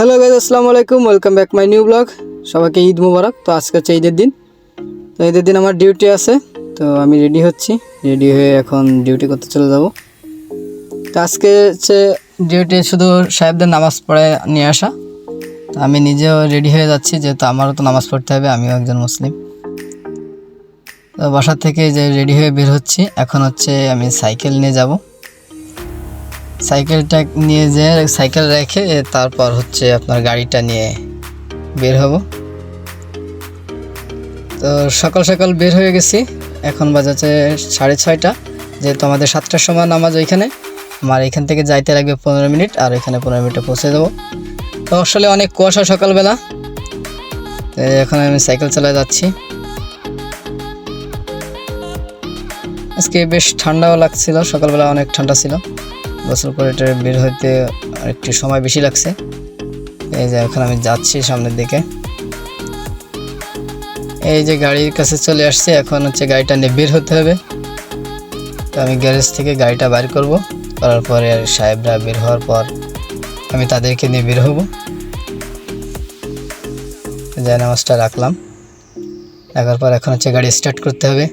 Hello guys আসসালামু আলাইকুম welcome back my new blog সবাইকে ঈদ মুবারক। তো আজকে হচ্ছে ঈদের দিন। তো ঈদের দিন আমার ডিউটি আছে। তো আমি রেডি হচ্ছি। রেডি হয়ে এখন ডিউটি করতে চলে যাব। তো আজকে হচ্ছে ডিউটি শুধু সাহেবদের নামাজ পড়ে নিয়ে আসা। তো আমি নিজেও রেডি হয়ে যাচ্ছি। যেহেতু আমারও তো নামাজ পড়তে হবে, আমিও একজন মুসলিম। তো বাসা থেকে যে রেডি হয়ে বের হচ্ছি। এখন হচ্ছে আমি সাইকেল নিয়ে যাব। সাইকেলটা নিয়ে যে সাইকেল রেখে তারপর হচ্ছে আপনার গাড়িটা নিয়ে বের হব। তো সকাল সকাল বের হয়ে গেছি। এখন বাজাচ্ছে সাড়ে ছয়টা। যেহেতু আমাদের সাতটার সময় নামাজ ওইখানে, আমার এখান থেকে যাইতে লাগবে পনেরো মিনিট আর এখানে পনেরো মিনিটে পৌঁছে দেবো। তো আসলে অনেক কুয়াশা সকালবেলা। এখন আমি সাইকেল চালায় যাচ্ছি। আজকে বেশ ঠান্ডাও লাগছিল, সকালবেলা অনেক ঠান্ডা ছিল। গোসল করে বের হইতে একটু সময় বেশি লাগছে। এই যে এখন আমি যাচ্ছি সামনের দিকে। এই যে গাড়ির কাছে চলে আসছে, এখন হচ্ছে গাড়িটা নিয়ে বের হতে হবে। তো আমি গ্যারেজ থেকে গাড়িটা বাইর করব। করার পরে আর সাহেবরা বের হওয়ার পর আমি তাদেরকে নিয়ে বের হব। জায়নামাজটা রাখলাম। রাখার পর এখন হচ্ছে গাড়ি স্টার্ট করতে হবে।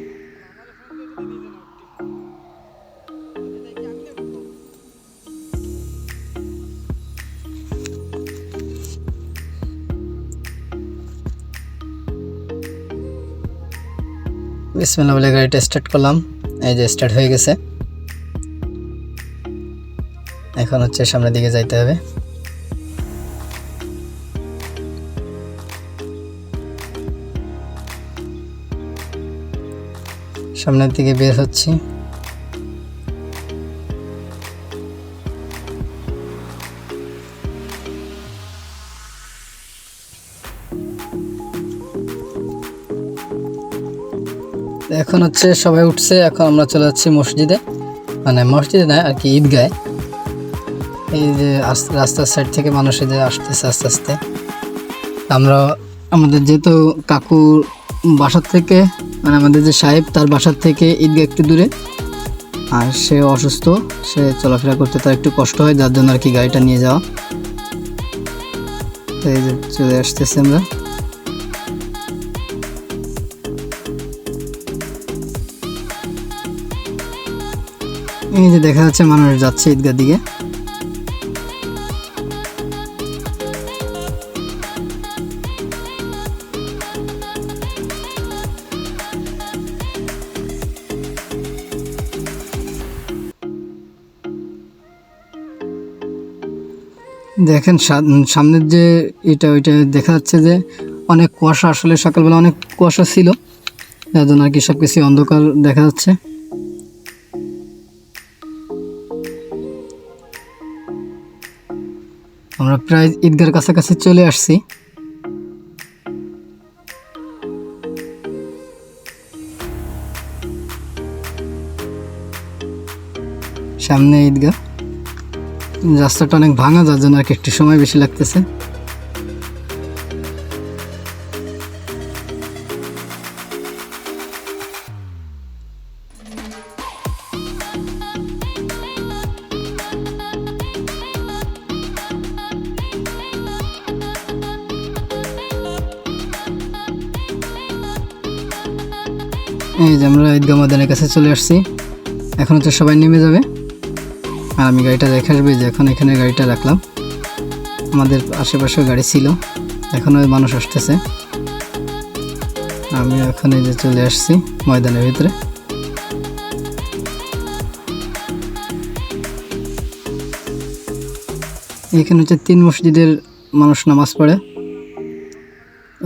বিসমিল্লাহ বলে গাড়িটা স্টার্ট করলাম। এই যে স্টার্ট হয়ে গেছে। এখন হচ্ছে সামনের দিকে যাইতে হবে। সামনের দিকে বের হচ্ছি। এখন হচ্ছে সবাই উঠছে, এখন আমরা চলে যাচ্ছি মসজিদে। মানে মসজিদে না, আর কি ঈদগায় এই যে রাস্তার সাইড থেকে মানুষ যে আসতেছে আস্তে আস্তে। আমরা, আমাদের যেহেতু কাকুর বাসার থেকে মানে আমাদের যে সাহেব, তার বাসার থেকে ঈদগাহ একটু দূরে। আর সে অসুস্থ, সে চলাফেরা করতে তার একটু কষ্ট হয়, যার জন্য আর কি গাড়িটা নিয়ে যাওয়া। তো এই যে চলে আসতেছি আমরা। এই যে দেখা যাচ্ছে মানুষ যাচ্ছে ঈদগার দিকে। দেখেন সামনের যে এটা, ওইটা দেখা যাচ্ছে যে অনেক কুয়াশা, আসলে সকালবেলা অনেক কুয়াশা ছিল। যার জন্য আর কি সব কিছু অন্ধকার দেখা যাচ্ছে। আমরা প্রায় ঈদগার কাছাকাছি চলে আসছি। সামনে ঈদগাহ। রাস্তাটা অনেক ভাঙা, যার জন্য আর কি একটু সময় বেশি লাগতেছে। এই যে আমরা ঈদগাহ ময়দানের কাছে চলে আসছি। এখন হচ্ছে সবাই নেমে যাবে। আর আমি গাড়িটা রেখে আসবে যে এখন এখানে গাড়িটা রাখলাম। আমাদের আশেপাশে গাড়ি ছিল। এখনও মানুষ আসতেছে। আমি এখন এই যে চলে আসছি ময়দানের ভিতরে। এখানে হচ্ছে তিন মসজিদের মানুষ নামাজ পড়ে।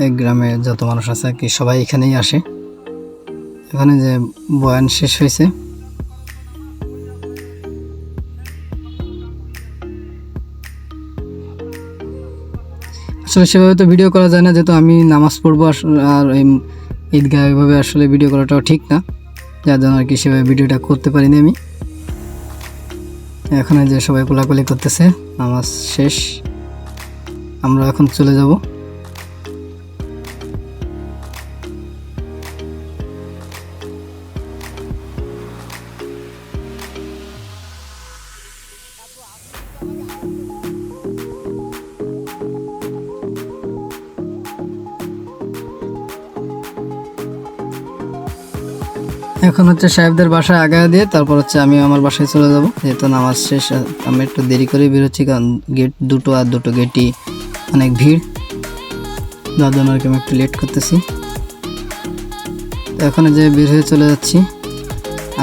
এক গ্রামে যত মানুষ আছে আর কি, সবাই এখানেই আসে। এখানে যে বয়ান শেষ হয়েছে। আসলে সেভাবে তো ভিডিও করা যায় না, যেহেতু আমি নামাজ পড়ব আর এই ঈদগাহ এভাবে আসলে ভিডিও করাটাও ঠিক না। যার জন্য আর কি সেভাবে ভিডিওটা করতে পারিনি আমি। এখন যে সবাই কোলাকুলি করতেছে, নামাজ শেষ। আমরা এখন চলে যাব। এখন হচ্ছে সাহেবদের বাসায় আগায় দিয়ে তারপর হচ্ছে আমি আমার বাসায় চলে যাব। যেহেতু নামাজ শেষ আমি একটু দেরি করে বেরোচ্ছি, কারণ গেট দুটো আর দুটো গেটই অনেক ভিড়। যার জন্য আমি একটু লেট করতেছি। তো এখন যে বের হয়ে চলে যাচ্ছি।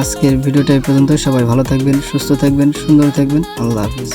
আজকের ভিডিওটা এই পর্যন্ত সবাই ভালো থাকবেন, সুস্থ থাকবেন, সুন্দর থাকবেন। আল্লাহ হাফিজ।